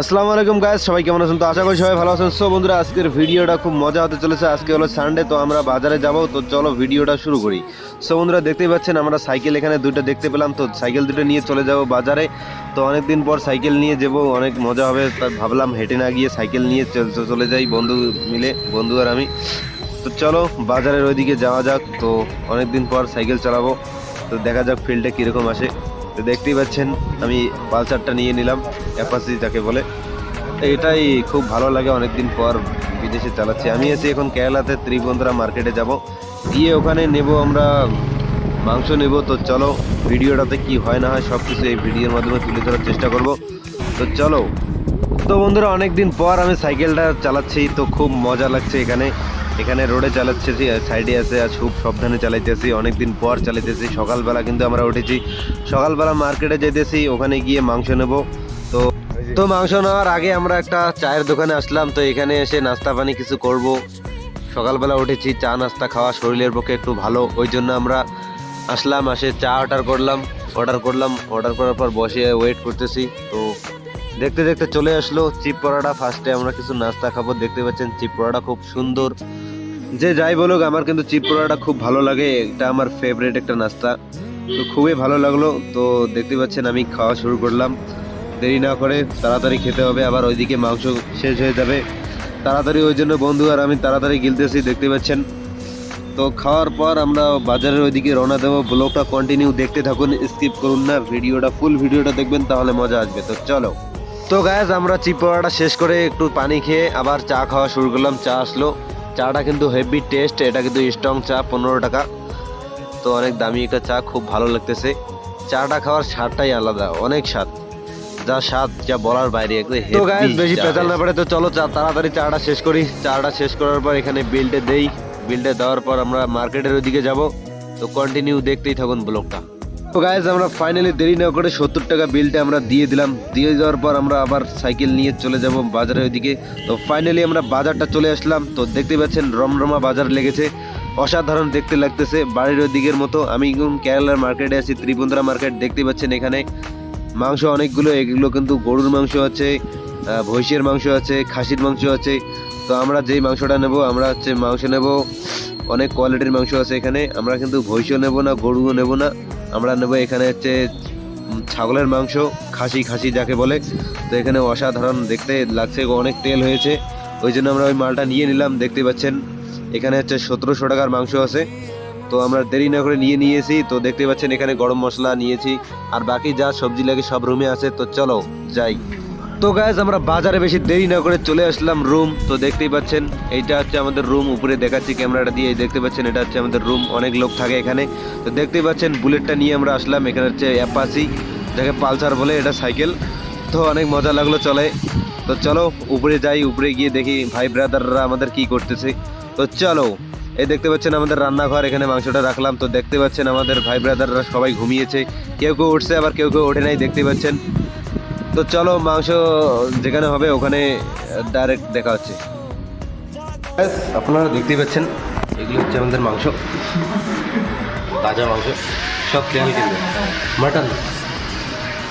আসসালামু আলাইকুম গাইস সবাই কেমন আছেন? তো আশা করি সবাই ভালো আছেন। সো বন্ধুরা, আজকের ভিডিওটা খুব মজা হতে চলেছে। আজকে হলো সানডে তো আমরা বাজারে যাব। তো চলো ভিডিওটা শুরু করি। সো বন্ধুরা, দেখতেই পাচ্ছেন, আমরা সাইকেল এখানে দুটো দেখতে পেলাম। তো সাইকেল দুটো নিয়ে চলে যাব বাজারে। তো অনেক দিন পর সাইকেল নিয়ে যাব, অনেক মজা হবে। ভাবলাম হেঁটে না গিয়ে সাইকেল নিয়ে চলে যাই, বন্ধু মিলে, বন্ধু আর আমি। তো চলো বাজারের ওইদিকে যাওয়া যাক। তো অনেক দিন পর সাইকেল চালাবো। তো দেখা যাক ফিল্ডে কীরকম আসে। তো দেখতেই পাচ্ছেন, আমি পালসারটা নিয়ে নিলাম অ্যাপাসি যাকে বলে। এটাই খুব ভালো লাগে, অনেকদিন পর বিদেশে চালাচ্ছি। আমি আছি এখন কেরালাতে ত্রিবন্ধরা মার্কেটে যাব। গিয়ে ওখানে নেব আমরা, মাংস নেব। তো চলো, ভিডিওটাতে কি হয় না হয় সব কিছু এই ভিডিওর মাধ্যমে তুলে ধরার চেষ্টা করব। তো চলো। তো বন্ধুরা, অনেকদিন পর আমি সাইকেলটা চালাচ্ছি, তো খুব মজা লাগছে এখানে। এখানে রোডে চালাচ্ছি সাইডে আছে আর খুব সাবধানে চালাইতেছি, অনেকদিন পর চালাইতেছি। সকালবেলা কিন্তু আমরা উঠেছি। সকালবেলা মার্কেটে যেতেছি ওখানে গিয়ে মাংস নেব। তো তো মাংস নেওয়ার আগে আমরা একটা চায়ের দোকানে আসলাম। তো এখানে এসে নাস্তা পানি কিছু করব। সকালবেলা উঠেছি, চা নাস্তা খাওয়া শরীরের পক্ষে একটু ভালো। ওই জন্য আমরা আসলাম আসে চা অর্ডার করলাম। অর্ডার করলাম, অর্ডার করার পর বসে ওয়েট করতেছি। তো দেখতে দেখতে চলে আসলো। চিপ পরোটা ফার্স্টে আমরা কিছু নাস্তা খাব। দেখতে পাচ্ছেন চিপ পরোটা খুব সুন্দর। যে যাই বলুক, আমার কিন্তু চিপ পরোটা খুব ভালো লাগে। এটা আমার ফেভারিট একটা নাস্তা। তো খুবই ভালো লাগল। তো দেখতে পাচ্ছেন আমি খাওয়া শুরু করলাম। দেরি না করে তাড়াতাড়ি খেতে হবে। আবার ওইদিকে মাংস শেষ হয়ে যাবে। তাড়াতাড়ি ওই জন্য বন্ধু আর আমি তাড়াতাড়ি গিলতেছি, দেখতে পাচ্ছেন। তো খাওয়ার পর আমরা বাজারের ওইদিকে রওনা দেবো। ব্লগটা কন্টিনিউ দেখতে থাকুন স্কিপ করুন না। ভিডিওটা ফুল ভিডিওটা দেখবেন, তাহলে মজা আসবে। তো চলো। তো গ্যাস আমরা চিপ পড়াটা শেষ করে একটু পানি খেয়ে আবার চা খাওয়া শুরু করলাম। চা আসলো। চাটা কিন্তু হেভি টেস্ট এটা কিন্তু স্ট্রং চা পনেরো টাকা। তো অনেক দামি একটা চা খুব ভালো লাগতেছে। চাটা খাওয়ার স্বাদটাই আলাদা অনেক স্বাদ। যা স্বাদ যা বলার বাইরে তো গাইস বেশি পেঁচাল না পারে তো চলো চা তাড়াতাড়ি চাটা শেষ করি। চাটা শেষ করার পর এখানে বিলটে দেই। বিলটে দেওয়ার পর আমরা মার্কেটের ওইদিকে যাব। তো কন্টিনিউ দেখতেই থাকুন ব্লগটা। তো গাইজ আমরা ফাইনালি দেরি না করে সত্তর টাকা বিলটা আমরা দিয়ে দিলাম। দিয়ে দেওয়ার পর আমরা আবার সাইকেল নিয়ে চলে যাব বাজারের ওইদিকে। তো ফাইনালি আমরা বাজারটা চলে আসলাম। তো দেখতে পাচ্ছেন রমরমা বাজার লেগেছে। অসাধারণ দেখতে লাগতেছে বাড়ির ওই দিকের মতো। আমি কেরালার মার্কেটে আছি, ত্রিপুন্দরা মার্কেট দেখতে পাচ্ছেন এখানে। মাংস অনেকগুলো, এগুলো কিন্তু গরুর মাংস আছে ভৈষের মাংস আছে, খাসির মাংস আছে। তো আমরা যেই মাংসটা নেব, আমরা হচ্ছে মাংস নেব। অনেক কোয়ালিটির মাংস আছে এখানে। আমরা কিন্তু ভৈষও নেব না, গরুও নেব না। আমরা নেব এখানে হচ্ছে ছাগলের মাংস, খাসি খাসি যাকে বলে। তো এখানে অসাধারণ দেখতে লাগছে, অনেক তেল হয়েছে। ওই জন্য আমরা ওই মালটা নিয়ে নিলাম, দেখতে পাচ্ছেন। এখানে হচ্ছে সতেরোশো টাকার মাংস আছে। তো আমরা দেরি না করে নিয়ে নিয়েছি, তো দেখতে পাচ্ছেন এখানে গরম মশলা নিয়েছি। আর বাকি যা সবজি লাগে সব রুমে আছে, তো চলো যাই। তো গাইজ আমরা বাজারে বেশি দেরি না করে চলে আসলাম রুম তো দেখতেই পাচ্ছেন, এইটা হচ্ছে আমাদের রুম উপরে দেখাচ্ছি ক্যামেরাটা দিয়ে দেখতে পাচ্ছেন, এটা হচ্ছে আমাদের রুম অনেক লোক থাকে এখানে। তো দেখতেই পাচ্ছেন, বুলেটটা নিয়ে আমরা আসলাম, এখানে হচ্ছে অ্যাপাসি যাকে পালসার বলে, এটা সাইকেল। তো অনেক মজা লাগল চলে। তো চলো, উপরে যাই, উপরে গিয়ে দেখি ভাই ব্রাদাররা আমাদের কি করতেছে। তো চলো, এই দেখতে পাচ্ছেন আমাদের রান্নাঘর, এখানে মাংসটা রাখলাম। তো দেখতে পাচ্ছেন আমাদের ভাই ব্রাদাররা সবাই ঘুমিয়েছে। কেউ কেউ উঠছে, আবার কেউ কেউ ওঠে নাই দেখতে পাচ্ছেন। তো চলো মাংস যেখানে হবে ওখানে ডাইরেক্ট দেখা হচ্ছে। আপনারা দেখতেই পাচ্ছেন এগুলো হচ্ছে আমাদের মাংস। তাজা মাংস সব তেল কিন্তু। মাটন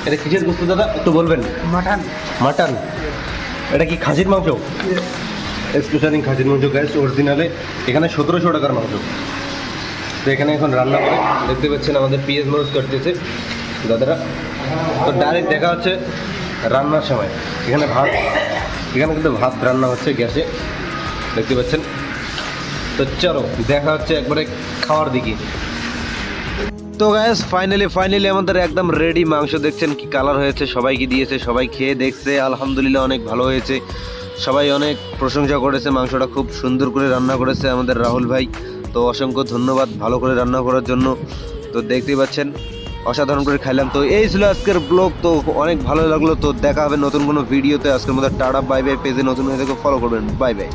এটা কিসের গোস্ত দাদা? একটু বলবেন। মাটন মাটন এটা কি খাসির মাংস? স্পেশালি খাসির মাংস গ্যাস অরিজিনালে এখানে সতেরোশো টাকার মাংস। তো এখানে এখন রান্না করে দেখতে পাচ্ছেন আমাদের পিএস মরুজ করতেছে দাদারা তো ডাইরেক্ট দেখা হচ্ছে রান্নার সময়। এখানে ভাত, এখানে কিন্তু ভাত রান্না হচ্ছে গ্যাসে। দেখতে পাচ্ছেন? তো চলো, দেখা হচ্ছে একবারে খাওয়ার দিকে। তো গ্যাস ফাইনালি ফাইনালি আমাদের একদম রেডি মাংস দেখছেন কি কালার হয়েছে, সবাইকে দিয়েছে, সবাই খেয়ে দেখছে, আলহামদুলিল্লাহ অনেক ভালো হয়েছে। সবাই অনেক প্রশংসা করেছে, মাংসটা খুব সুন্দর করে রান্না করেছে আমাদের রাহুল ভাই। তো অসংখ্য ধন্যবাদ ভালো করে রান্না করার জন্য। তো দেখতেই পাচ্ছেন অসাধারণ করে খাইলাম তো এই ছিল আজকের ব্লগ তো অনেক ভালো লাগল। তো দেখা হবে নতুন কোনো ভিডিওতে আজকের মধ্যে টাটা বাই বাই পেজে নতুন হয়ে থেকে ফলো করবেন। Bye bye